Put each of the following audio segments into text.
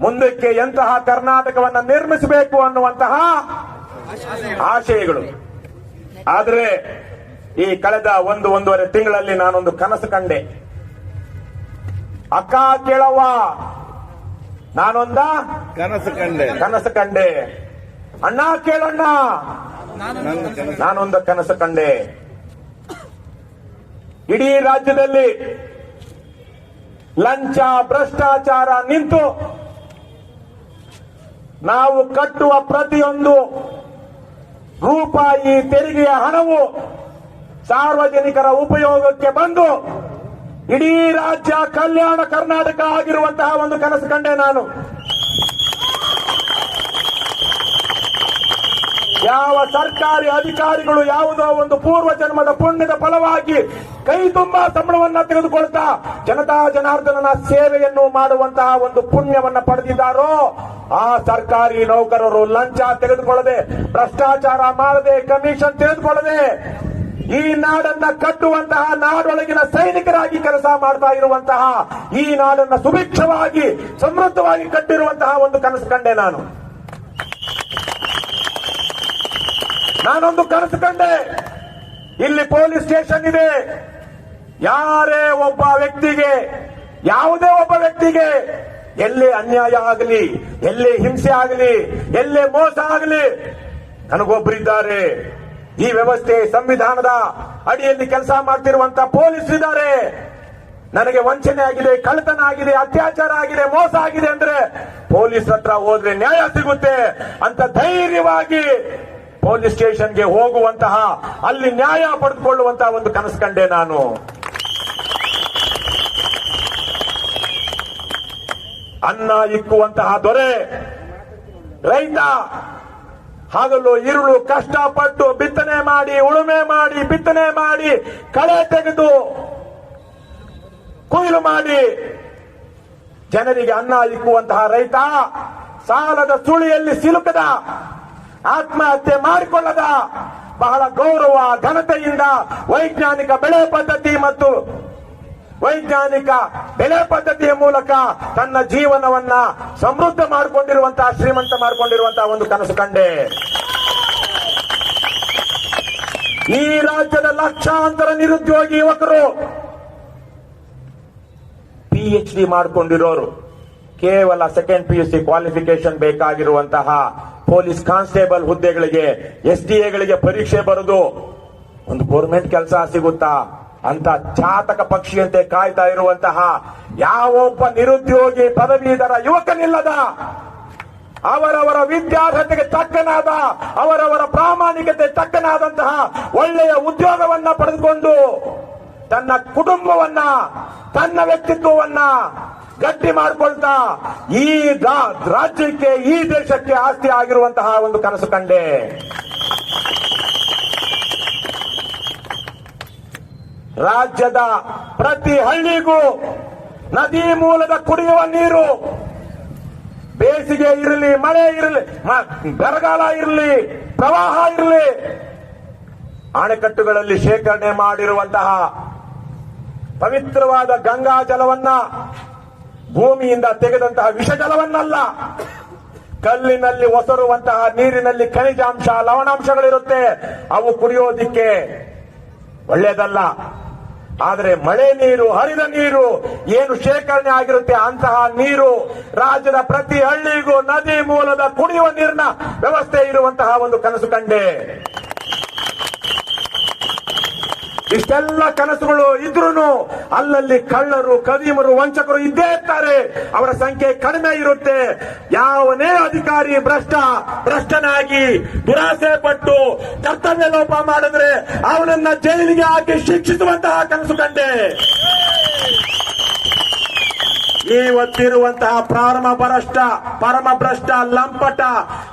ಮುಂದಕ್ಕೆ ಎಂತಹ ಕರ್ನಾಟಕವನ್ನು ನಿರ್ಮಿಸಬೇಕು ಅನ್ನುವಂತಹ ಆಶಯಗಳು. ಆದರೆ ಈ ಕಳೆದ ಒಂದು ಒಂದೂವರೆ ತಿಂಗಳಲ್ಲಿ ನಾನೊಂದು ಕನಸು ಕಂಡೆ. ಅಕ್ಕ ಕೇಳವ್ವ ನಾನೊಂದ ಕನಸು ಕಂಡೆ. ಕನಸು ಕಂಡೆ. ಅಣ್ಣ ಕೇಳಣ್ಣ ನಾನೊಂದ ಕನಸು ಕಂಡೆ. ಇಡೀ ರಾಜ್ಯದಲ್ಲಿ ಲಂಚ ಭ್ರಷ್ಟಾಚಾರ ನಿಂತು ನಾವು ಕಟ್ಟುವ ಪ್ರತಿಯೊಂದು ರೂಪಾಯಿ ತೆರಿಗೆಯ ಹಣವು ಸಾರ್ವಜನಿಕರ ಉಪಯೋಗಕ್ಕೆ ಬಂದು ಇಡೀ ರಾಜ್ಯ ಕಲ್ಯಾಣ ಕರ್ನಾಟಕ ಆಗಿರುವಂತಹ ಒಂದು ಕನಸು ಕಂಡೆ ನಾನು. ಯಾವ ಸರ್ಕಾರಿ ಅಧಿಕಾರಿಗಳು ಯಾವುದೋ ಒಂದು ಪೂರ್ವ ಜನ್ಮದ ಪುಣ್ಯದ ಫಲವಾಗಿ ಕೈ ತುಂಬಾ ಸಂಬಳವನ್ನ ತೆಗೆದುಕೊಳ್ತಾ ಜನತಾ ಜನಾರ್ದನನ ಸೇವೆಯನ್ನು ಮಾಡುವಂತಹ ಒಂದು ಪುಣ್ಯವನ್ನ ಪಡೆದಿದ್ದಾರೋ ಆ ಸರ್ಕಾರಿ ನೌಕರರು ಲಂಚ ತೆಗೆದುಕೊಳ್ಳದೆ, ಭ್ರಷ್ಟಾಚಾರ ಮಾಡದೆ, ಕಮಿಷನ್ ತೆಗೆದುಕೊಳ್ಳದೆ, ಈ ನಾಡನ್ನ ಕಟ್ಟುವಂತಹ ನಾಡೊಳಗಿನ ಸೈನಿಕರಾಗಿ ಕೆಲಸ ಮಾಡ್ತಾ ಇರುವಂತಹ, ಈ ನಾಡನ್ನ ಸುಭಿಕ್ಷವಾಗಿ, ಸಮೃದ್ಧವಾಗಿ ಕಟ್ಟಿರುವಂತಹ ಒಂದು ಕನಸು ಕಂಡೆ ನಾನು. ನಾನೊಂದು ಕನಸು ಕಂಡೆ. ಇಲ್ಲಿ ಪೊಲೀಸ್ ಸ್ಟೇಷನ್ ಇದೆ. ಯಾರೇ ಒಬ್ಬ ವ್ಯಕ್ತಿಗೆ, ಯಾವುದೇ ಒಬ್ಬ ವ್ಯಕ್ತಿಗೆ, ಎಲ್ಲಿ ಅನ್ಯಾಯ ಆಗಲಿ, ಎಲ್ಲಿ ಹಿಂಸೆ ಆಗಲಿ, ಎಲ್ಲಿ ಮೋಸ ಆಗಲಿ ನನಗೊಬ್ಬರಿದ್ದಾರೆ ಈ ವ್ಯವಸ್ಥೆ ಸಂವಿಧಾನದ ಅಡಿಯಲ್ಲಿ ಕೆಲಸ ಮಾಡ್ತಿರುವಂತ ಪೊಲೀಸ್ ಇದ್ದಾರೆ. ನನಗೆ ವಂಚನೆ ಆಗಿದೆ, ಕಳ್ಳತನ ಆಗಿದೆ, ಅತ್ಯಾಚಾರ ಆಗಿದೆ, ಮೋಸ ಆಗಿದೆ ಅಂದ್ರೆ ಪೊಲೀಸ್ ಹತ್ರ ಹೋದ್ರೆ ನ್ಯಾಯ ಸಿಗುತ್ತೆ ಅಂತ ಧೈರ್ಯವಾಗಿ ಪೊಲೀಸ್ ಸ್ಟೇಷನ್ಗೆ ಹೋಗುವಂತಹ, ಅಲ್ಲಿ ನ್ಯಾಯ ಪಡೆದುಕೊಳ್ಳುವಂತಹ ಒಂದು ಕನಸು ಕಂಡೆ ನಾನು. ಅನ್ನ ಇಕ್ಕುವಂತಹ ದೊರೆ. ರೈತ ಹಾಗಲು ಇರುಳು ಕಷ್ಟಪಟ್ಟು ಬಿತ್ತನೆ ಮಾಡಿ, ಉಳುಮೆ ಮಾಡಿ, ಬಿತ್ತನೆ ಮಾಡಿ, ಕಳೆ ತೆಗೆದು ಕೊಯ್ಲು ಮಾಡಿ. ಜನರಿಗೆ ಅನ್ನ ಇಕ್ಕುವಂತಹ ರೈತ, ಸಾಲದ ಸುಳಿಯಲ್ಲಿ ಸಿಲುಕದ, ಆತ್ಮಹತ್ಯೆ ಮಾಡಿಕೊಳ್ಳದ, ಬಹಳ ಗೌರವ ಘನತೆಯಿಂದ ವೈಜ್ಞಾನಿಕ ಬೆಳೆ ಪದ್ಧತಿ ಮತ್ತು ವೈಜ್ಞಾನಿಕ ಬೆಳೆ ಪದ್ಧತಿಯ ಮೂಲಕ ತನ್ನ ಜೀವನವನ್ನ ಸಮೃದ್ಧ ಮಾಡಿಕೊಂಡಿರುವಂತಹ, ಶ್ರೀಮಂತ ಮಾಡಿಕೊಂಡಿರುವಂತಹ ಒಂದು ಕನಸು ಕಂಡೆ. ಈ ರಾಜ್ಯದ ಲಕ್ಷಾಂತರ ನಿರುದ್ಯೋಗಿ ಯುವಕರು ಪಿ ಎಚ್ ಡಿ ಮಾಡಿಕೊಂಡಿರೋರು. ಕೇವಲ second P U C qualification ಬೇಕಾಗಿರುವಂತಹ ಪೊಲೀಸ್ ಕಾನ್ಸ್ಟೇಬಲ್ ಹುದ್ದೆಗಳಿಗೆ ಎಸ್ ಡಿ ಎಗಳಿಗೆ ಪರೀಕ್ಷೆ ಬರೆದು ಒಂದು ಗೌರ್ಮೆಂಟ್ ಕೆಲಸ ಸಿಗುತ್ತಾ? ಅಂತ ಚಾತಕ ಪಕ್ಷಿಯಂತೆ ಕಾಯ್ತಾ ಇರುವಂತಹ ಯಾವೊಬ್ಬ ನಿರುದ್ಯೋಗಿ ಪದವೀಧರ ಯುವಕನಿಲ್ಲದ, ಅವರವರ ವಿದ್ಯಾರ್ಹತೆಗೆ ತಕ್ಕನಾದ, ಅವರವರ ಪ್ರಾಮಾಣಿಕತೆ ತಕ್ಕನಾದಂತಹ ಒಳ್ಳೆಯ ಉದ್ಯೋಗವನ್ನ ಪಡೆದುಕೊಂಡು ತನ್ನ ಕುಟುಂಬವನ್ನ, ತನ್ನ ವ್ಯಕ್ತಿತ್ವವನ್ನ ಗಟ್ಟಿ ಮಾಡಿಕೊಳ್ತಾ ಈ ರಾಜ್ಯಕ್ಕೆ, ಈ ದೇಶಕ್ಕೆ ಆಸ್ತಿ ಆಗಿರುವಂತಹ ಒಂದು ಕನಸು ಕಂಡೆ. ರಾಜ್ಯದ ಪ್ರತಿ ಹಳ್ಳಿಗೂ ನದಿ ಮೂಲದ ಕುಡಿಯುವ ನೀರು. ಬೇಸಿಗೆ ಇರಲಿ, ಮಳೆ ಇರಲಿ ಬರಗಾಲ ಇರಲಿ, ಪ್ರವಾಹ ಇರಲಿ. ಅಣೆಕಟ್ಟುಗಳಲ್ಲಿ ಶೇಖರಣೆ ಮಾಡಿರುವಂತಹ ಪವಿತ್ರವಾದ ಗಂಗಾ ಜಲವನ್ನ ಭೂಮಿಯಿಂದ ತೆಗೆದಂತಹ ವಿಷ ಜಲವನ್ನಲ್ಲ ಕಲ್ಲಿನಲ್ಲಿ ಒಸರುವಂತಹ ನೀರಿನಲ್ಲಿ ಖನಿಜಾಂಶ, ಲವಣಾಂಶಗಳಿರುತ್ತೆ. ಅವು ಕುಡಿಯೋದಿಕ್ಕೆ ಒಳ್ಳೆಯದಲ್ಲ. ಆದರೆ ಮಳೆ ನೀರು, ಹರಿದ ನೀರು ಏನು ಶೇಖರಣೆ ಆಗಿರುತ್ತೆ? ಅಂತಹ ನೀರು ರಾಜ್ಯದ ಪ್ರತಿ ಹಳ್ಳಿಗೂ ನದಿ ಮೂಲದ ಕುಡಿಯುವ ನೀರಿನ ವ್ಯವಸ್ಥೆ ಇರುವಂತಹ ಒಂದು ಕನಸು ಕಂಡೆ. ಇಷ್ಟೆಲ್ಲ ಕನಸುಗಳು ಇದ್ರೂ ಅಲ್ಲಲ್ಲಿ ಕಳ್ಳರು ಕದೀಮರು ವಂಚಕರು ಇದ್ದೇ ಇರ್ತಾರೆ. ಅವರ ಸಂಖ್ಯೆ ಕಡಿಮೆ ಇರುತ್ತೆ. ಯಾವನೇ ಅಧಿಕಾರಿ ಭ್ರಷ್ಟ, ಭ್ರಷ್ಟನಾಗಿ ದುರಾಸೆ ಪಟ್ಟು ಕರ್ತವ್ಯ ಲೋಪ ಮಾಡಿದ್ರೆ ಅವನನ್ನ ಜೈಲಿಗೆ ಹಾಕಿ ಶಿಕ್ಷಿಸುವಂತಹ ಕನಸು ಕಂಡೆ. ಇವತ್ತಿರುವಂತಹ ಪ್ರಾರಂಭ ಭ್ರಷ್ಟ, ಪರಮ ಭ್ರಷ್ಟ, ಲಂಪಟ,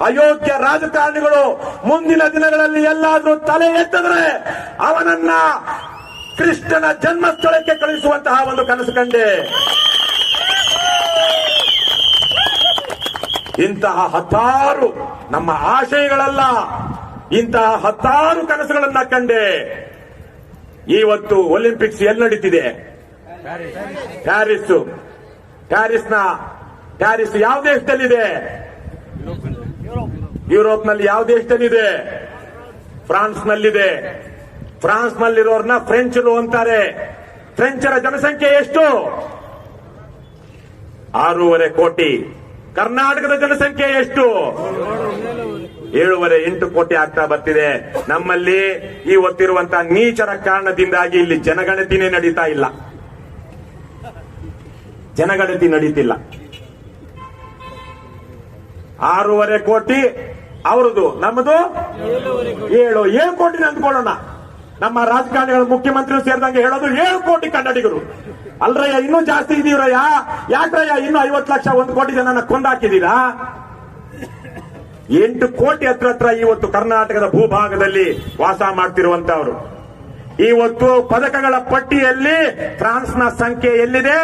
ಅಯೋಗ್ಯ ರಾಜಕಾರಣಿಗಳು ಮುಂದಿನ ದಿನಗಳಲ್ಲಿ ಎಲ್ಲಾದರೂ ತಲೆ ಎತ್ತಿದ್ರೆ ಅವನನ್ನ ಕೃಷ್ಣನ ಜನ್ಮಸ್ಥಳಕ್ಕೆ ಕಳುಹಿಸುವಂತಹ ಒಂದು ಕನಸು ಕಂಡೆ. ಇಂತಹ ಹತ್ತಾರು ನಮ್ಮ ಆಶಯಗಳಲ್ಲ, ಇಂತಹ ಹತ್ತಾರು ಕನಸುಗಳನ್ನ ಕಂಡೆ. ಇವತ್ತು ಒಲಿಂಪಿಕ್ಸ್ ಎಲ್ಲಿ ನಡೀತಿದೆ? ಪ್ಯಾರಿಸ್. ಪ್ಯಾರಿಸ್ನ, ಪ್ಯಾರಿಸ್ ಯಾವ ದೇಶದಲ್ಲಿದೆ? ಯುರೋಪ್ನಲ್ಲಿ ಯಾವ ದೇಶದಲ್ಲಿದೆ? ಫ್ರಾನ್ಸ್ ನಲ್ಲಿದೆ ಫ್ರಾನ್ಸ್ ನಲ್ಲಿರೋರ್ನ ಫ್ರೆಂಚರು ಅಂತಾರೆ. ಫ್ರೆಂಚರ ಜನಸಂಖ್ಯೆ ಎಷ್ಟು? ಆರೂವರೆ ಕೋಟಿ. ಕರ್ನಾಟಕದ ಜನಸಂಖ್ಯೆ ಎಷ್ಟು? ಏಳುವರೆ, ಎಂಟು ಕೋಟಿ ಆಗ್ತಾ ಬರ್ತಿದೆ. ನಮ್ಮಲ್ಲಿ ಈ ಹೊತ್ತಿರುವಂತಹ ನೀಚರ ಕಾರಣದಿಂದಾಗಿ ಇಲ್ಲಿ ಜನಗಣತಿನೇ ನಡೀತಾ ಇಲ್ಲ. ಜನಗಣತಿ ನಡೀತಿಲ್ಲ. ಆರೂವರೆ ಕೋಟಿ ಅವರದು ನಮ್ಮದು? ಏಳು. ಏಳು ಕೋಟಿ ಅಂದ್ಕೊಳ್ಳೋಣ ನಮ್ಮ ರಾಜಕಾರಣಿಗಳು ಮುಖ್ಯಮಂತ್ರಿ ಸೇರಿದಂಗೆ ಹೇಳೋದು ಏಳು ಕೋಟಿ ಕನ್ನಡಿಗರು. ಅಲ್ರಯ್ಯ, ಇನ್ನೂ ಜಾಸ್ತಿ ಇದೀವ್ರಯ್ಯ ಯಾಕ್ರಯ್ಯ, ಇನ್ನೂ ಐವತ್ತು ಲಕ್ಷ, ಒಂದು ಕೋಟಿ ಜನನ ಕೊಂದಾಕಿದ್ದೀರಾ? ಎಂಟು ಕೋಟಿ ಹತ್ರ ಹತ್ರ ಇವತ್ತು ಕರ್ನಾಟಕದ ಭೂಭಾಗದಲ್ಲಿ ವಾಸ ಮಾಡ್ತಿರುವಂತವರು. ಇವತ್ತು ಪದಕಗಳ ಪಟ್ಟಿಯಲ್ಲಿ ಫ್ರಾನ್ಸ್ನ ಸಂಖ್ಯೆ ಎಲ್ಲಿದೆ?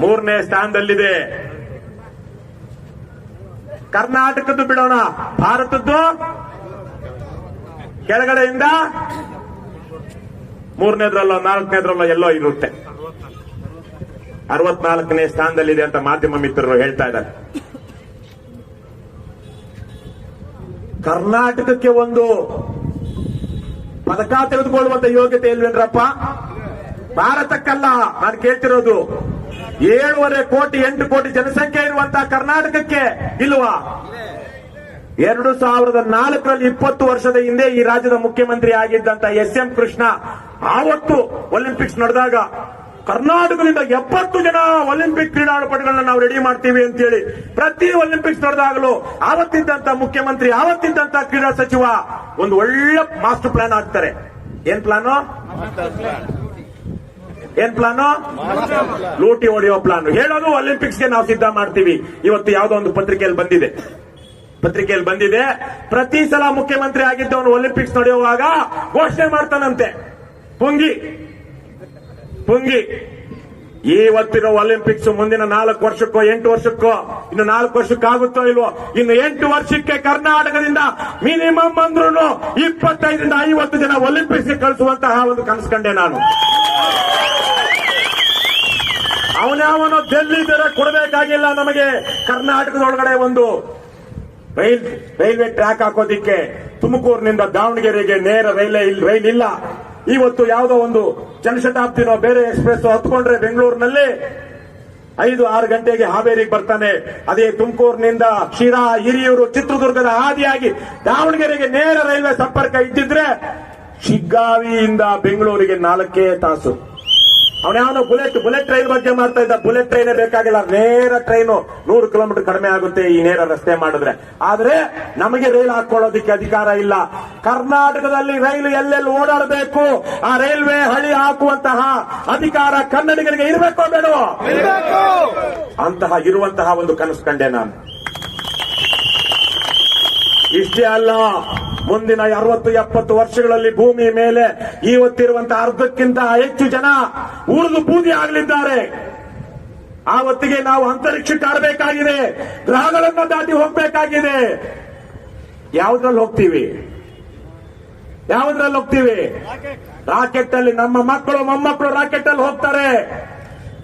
ಮೂರನೇ ಸ್ಥಾನದಲ್ಲಿದೆ. ಕರ್ನಾಟಕದ್ದು ಬಿಡೋಣ. ಭಾರತದ್ದು ಕೆಳಗಡೆಯಿಂದ ಮೂರನೇದ್ರಲ್ಲೋ, ನಾಲ್ಕನೇದ್ರಲ್ಲೋ ಎಲ್ಲೋ ಇರುತ್ತೆ. ಅರವತ್ನಾಲ್ಕನೇ ಸ್ಥಾನದಲ್ಲಿದೆ ಅಂತ ಮಾಧ್ಯಮ ಮಿತ್ರರು ಹೇಳ್ತಾ ಇದ್ದಾರೆ. ಕರ್ನಾಟಕಕ್ಕೆ ಒಂದು ಪದಕ ತೆಗೆದುಕೊಳ್ಳುವಂತ ಯೋಗ್ಯತೆ ಇಲ್ವೇನ್ರಪ್ಪ ಭಾರತಕ್ಕಲ್ಲ. ನಾನು ಕೇಳ್ತಿರೋದು ಏಳುವರೆ ಕೋಟಿ, ಎಂಟು ಕೋಟಿ ಜನಸಂಖ್ಯೆ ಇರುವಂತಹ ಕರ್ನಾಟಕಕ್ಕೆ ಇಲ್ವಾ? ಎರಡು ಸಾವಿರದ ನಾಲ್ಕರಲ್ಲಿ ಇಪ್ಪತ್ತು ವರ್ಷದ ಹಿಂದೆ ಈ ರಾಜ್ಯದ ಮುಖ್ಯಮಂತ್ರಿ ಆಗಿದ್ದಂತ ಎಸ್ ಎಂ ಕೃಷ್ಣ, ಆವತ್ತು ಒಲಿಂಪಿಕ್ಸ್ ನಡೆದಾಗ ಕರ್ನಾಟಕದಿಂದ ಎಪ್ಪತ್ತು ಜನ ಒಲಿಂಪಿಕ್ ಕ್ರೀಡಾಪಟುಗಳನ್ನ ನಾವು ರೆಡಿ ಮಾಡ್ತೀವಿ ಅಂತ ಹೇಳಿ ಪ್ರತಿ ಒಲಿಂಪಿಕ್ಸ್ ನಡೆದಾಗಲೂ ಆವತ್ತಿದ್ದಂತ ಮುಖ್ಯಮಂತ್ರಿ, ಆವತ್ತಿದ್ದಂತ ಕ್ರೀಡಾ ಸಚಿವ ಒಂದು ಒಳ್ಳೆ ಮಾಸ್ಟರ್ ಪ್ಲಾನ್ ಆಗ್ತಾರೆ ಏನ್ ಪ್ಲಾನು? ಏನ್ ಪ್ಲಾನು? ಲೂಟಿ ಹೊಡೆಯೋ ಪ್ಲಾನ್. ಹೇಳೋದು ಒಲಿಂಪಿಕ್ಸ್ಗೆ ನಾವು ಸಿದ್ಧ ಮಾಡ್ತೀವಿ. ಇವತ್ತು ಯಾವುದೋ ಒಂದು ಪತ್ರಿಕೆಯಲ್ಲಿ ಬಂದಿದೆ. ಪತ್ರಿಕೆಯಲ್ಲಿ ಬಂದಿದೆ. ಪ್ರತಿ ಸಲ ಮುಖ್ಯಮಂತ್ರಿ ಆಗಿದ್ದವನು ಒಲಿಂಪಿಕ್ಸ್ ನಡೆಯುವಾಗ ಘೋಷಣೆ ಮಾಡ್ತಾನಂತೆ. ಪುಂಗಿ. ಪುಂಗಿ. ಇವತ್ತಿರೋ ಒಲಿಂಪಿಕ್ಸ್ ಮುಂದಿನ ನಾಲ್ಕು ವರ್ಷಕ್ಕೋ, ಎಂಟು ವರ್ಷಕ್ಕೋ, ಇನ್ನು ನಾಲ್ಕು ವರ್ಷಕ್ಕಾಗುತ್ತೋ ಇಲ್ವೋ, ಇನ್ನು ಎಂಟು ವರ್ಷಕ್ಕೆ ಕರ್ನಾಟಕದಿಂದ ಮಿನಿಮಮ್ ಅಂದ್ರೂ ಇಪ್ಪತ್ತೈದರಿಂದ ಐವತ್ತು ಜನ ಒಲಿಂಪಿಕ್ಸ್ಗೆ ಕಳಿಸುವಂತಹ ಒಂದು ಕನಸು ಕಂಡೆ ನಾನು. ಅವನ್ಯಾವನೋ ಡೆಲ್ಲಿ ದರ ಕೊಡಬೇಕಾಗಿಲ್ಲ ನಮಗೆ. ಕರ್ನಾಟಕದೊಳಗಡೆ ಒಂದು ರೈಲ್, ರೈಲ್ವೆ ಟ್ರ್ಯಾಕ್ ಹಾಕೋದಿಕ್ಕೆ ತುಮಕೂರಿನಿಂದ ದಾವಣಗೆರೆಗೆ ನೇರ ರೈಲೇ ಇಲ್ಲ ರೈಲ್ ಇಲ್ಲ. ಇವತ್ತು ಯಾವುದೋ ಒಂದು ಜನಶತಾಬ್ದಿನೋ ಬೇರೆ ಎಕ್ಸ್ಪ್ರೆಸ್ ಹತ್ಕೊಂಡ್ರೆ ಬೆಂಗಳೂರಿನಲ್ಲಿ ಐದು, ಆರು ಗಂಟೆಗೆ ಹಾವೇರಿಗೆ ಬರ್ತಾನೆ. ಅದೇ ತುಮಕೂರಿನಿಂದ ಶಿರಾ, ಹಿರಿಯೂರು, ಚಿತ್ರದುರ್ಗದ ಹಾದಿಯಾಗಿ ದಾವಣಗೆರೆಗೆ ನೇರ ರೈಲ್ವೆ ಸಂಪರ್ಕ ಇದ್ದಿದ್ರೆ ಶಿಗ್ಗಾವಿಯಿಂದ ಬೆಂಗಳೂರಿಗೆ ನಾಲ್ಕೇ ತಾಸು. ಅವನ್ಯಾವನೋ ಬುಲೆಟ್ ಬುಲೆಟ್ ಟ್ರೈನ್ ಬಗ್ಗೆ ಮಾಡ್ತಾ ಇದ್ದ. ಬುಲೆಟ್ ಟ್ರೈನೇ ಬೇಕಾಗಿಲ್ಲ. ನೇರ ಟ್ರೈನು ನೂರು ಕಿಲೋಮೀಟರ್ ಕಡಿಮೆ ಆಗುತ್ತೆ ಈ ನೇರ ರಸ್ತೆ ಮಾಡಿದ್ರೆ. ಆದ್ರೆ ನಮಗೆ ರೈಲ್ ಹಾಕೊಳ್ಳೋದಿಕ್ಕೆ ಅಧಿಕಾರ ಇಲ್ಲ. ಕರ್ನಾಟಕದಲ್ಲಿ ರೈಲು ಎಲ್ಲೆಲ್ಲಿ ಓಡಾಡಬೇಕು? ಆ ರೈಲ್ವೆ ಹಳಿ ಹಾಕುವಂತಹ ಅಧಿಕಾರ ಕನ್ನಡಿಗರಿಗೆ ಇರಬೇಕು ಬೇಡ ಅಂತಹ ಇರುವಂತಹ ಒಂದು ಕನಸು ಕಂಡೆ ನಾನು. ಇಷ್ಟೇ ಅಲ್ಲ ಮುಂದಿನ ಅರವತ್ತು ಎಪ್ಪತ್ತು ವರ್ಷಗಳಲ್ಲಿ ಭೂಮಿ ಮೇಲೆ ಇವತ್ತಿರುವಂತಹ ಅರ್ಧಕ್ಕಿಂತ ಹೆಚ್ಚು ಜನ ಉಳಿದು ಬೂದಿ ಆಗಲಿದ್ದಾರೆ. ಆ ಹೊತ್ತಿಗೆ ನಾವು ಅಂತರಿಕ್ಷಕ್ಕೆ ಕಾಡಬೇಕಾಗಿದೆ. ಗ್ರಹಗಳನ್ನು ದಾಟಿ ಹೋಗ್ಬೇಕಾಗಿದೆ. ಯಾವುದ್ರಲ್ಲಿ ಹೋಗ್ತೀವಿ? ಯಾವುದ್ರಲ್ಲಿ ಹೋಗ್ತೀವಿ? ರಾಕೆಟ್ ಅಲ್ಲಿ ನಮ್ಮ ಮಕ್ಕಳು, ಮೊಮ್ಮಕ್ಕಳು ರಾಕೆಟ್ ಅಲ್ಲಿ ಹೋಗ್ತಾರೆ.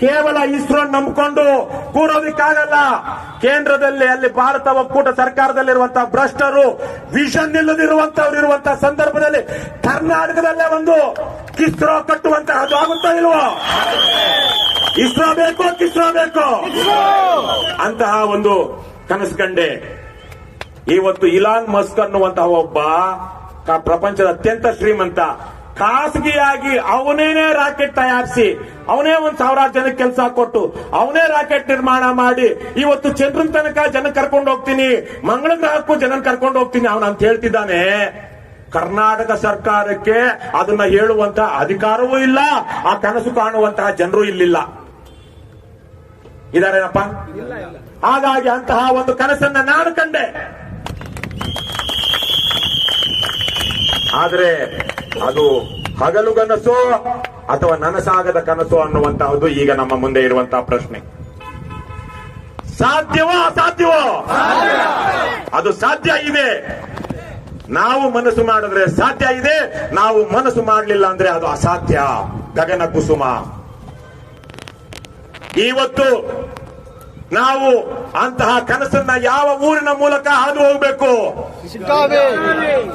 ಕೇವಲ ಇಸ್ರೋ ನಂಬಿಕೊಂಡು ಕೂರೋದಿಕ್ಕಾಗಲ್ಲ. ಕೇಂದ್ರದಲ್ಲಿ ಅಲ್ಲಿ ಭಾರತ ಒಕ್ಕೂಟ ಸರ್ಕಾರದಲ್ಲಿರುವಂತಹ ಭ್ರಷ್ಟರು ವಿಷನ್ ಇಲ್ಲದಿರುವಂತವ್ರು ಇರುವಂತಹ ಸಂದರ್ಭದಲ್ಲಿ ಕರ್ನಾಟಕದಲ್ಲೇ ಒಂದು ಕಿಸ್ರೋ ಕಟ್ಟುವಂತಹದ್ದು ಆಗುತ್ತಾ ಇಲ್ವೋ? ಇಸ್ರೋ ಬೇಕೋ, ಕಿಸ್ರೋ ಬೇಕೋ? ಅಂತಹ ಒಂದು ಕನಸು ಕಂಡೆ ಇವತ್ತು ಇಲಾನ್ ಮಸ್ಕ್ ಅನ್ನುವಂತಹ ಒಬ್ಬ ಪ್ರಪಂಚದ ಅತ್ಯಂತ ಶ್ರೀಮಂತ ಖಾಸಗಿಯಾಗಿ ಅವನೇನೇ ರಾಕೆಟ್ ತಯಾರಿಸಿ, ಅವನೇ ಒಂದ್ ಸಾವಿರಾರು ಜನಕ್ಕೆ ಕೆಲಸ ಕೊಟ್ಟು, ಅವನೇ ರಾಕೆಟ್ ನಿರ್ಮಾಣ ಮಾಡಿ, ಇವತ್ತು ಚಂದ್ರನ್ ತನಕ ಜನ ಕರ್ಕೊಂಡು ಹೋಗ್ತೀನಿ ಮಂಗಳ ಗ್ರಹಕ್ಕೂ ಜನ ಕರ್ಕೊಂಡು ಹೋಗ್ತೀನಿ ಅವನು ಅಂತ ಹೇಳ್ತಿದ್ದಾನೆ. ಕರ್ನಾಟಕ ಸರ್ಕಾರಕ್ಕೆ ಅದನ್ನ ಹೇಳುವಂತ ಅಧಿಕಾರವೂ ಇಲ್ಲ, ಆ ಕನಸು ಕಾಣುವಂತಹ ಜನರು ಇಲ್ಲಿಲ್ಲ. ಇದಾರೇನಪ್ಪ? ಹಾಗಾಗಿ ಅಂತಹ ಒಂದು ಕನಸನ್ನ ನಾನು ಕಂಡೆ. ಆದ್ರೆ ಅದು ಹಗಲು ಕನಸು ಅಥವಾ ನನಸಾಗದ ಕನಸು ಅನ್ನುವಂತಹದ್ದು ಈಗ ನಮ್ಮ ಮುಂದೆ ಇರುವಂತಹ ಪ್ರಶ್ನೆ. ಸಾಧ್ಯವೋ ಅಸಾಧ್ಯವೋ? ಅದು ಸಾಧ್ಯ ಇದೆ. ನಾವು ಮನಸ್ಸು ಮಾಡಿದ್ರೆ ಸಾಧ್ಯ ಇದೆ ನಾವು ಮನಸ್ಸು ಮಾಡಲಿಲ್ಲ ಅಂದ್ರೆ ಅದು ಅಸಾಧ್ಯ. ಗಗನ ಕುಸುಮ. ಇವತ್ತು ನಾವು ಅಂತಹ ಕನಸನ್ನ ಯಾವ ಊರಿನ ಮೂಲಕ ಹಾದು ಹೋಗಬೇಕು?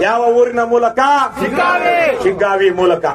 ಯಾವ ಊರಿನ ಮೂಲಕ? ಶಿಗ್ಗಾವಿ ಮೂಲಕ.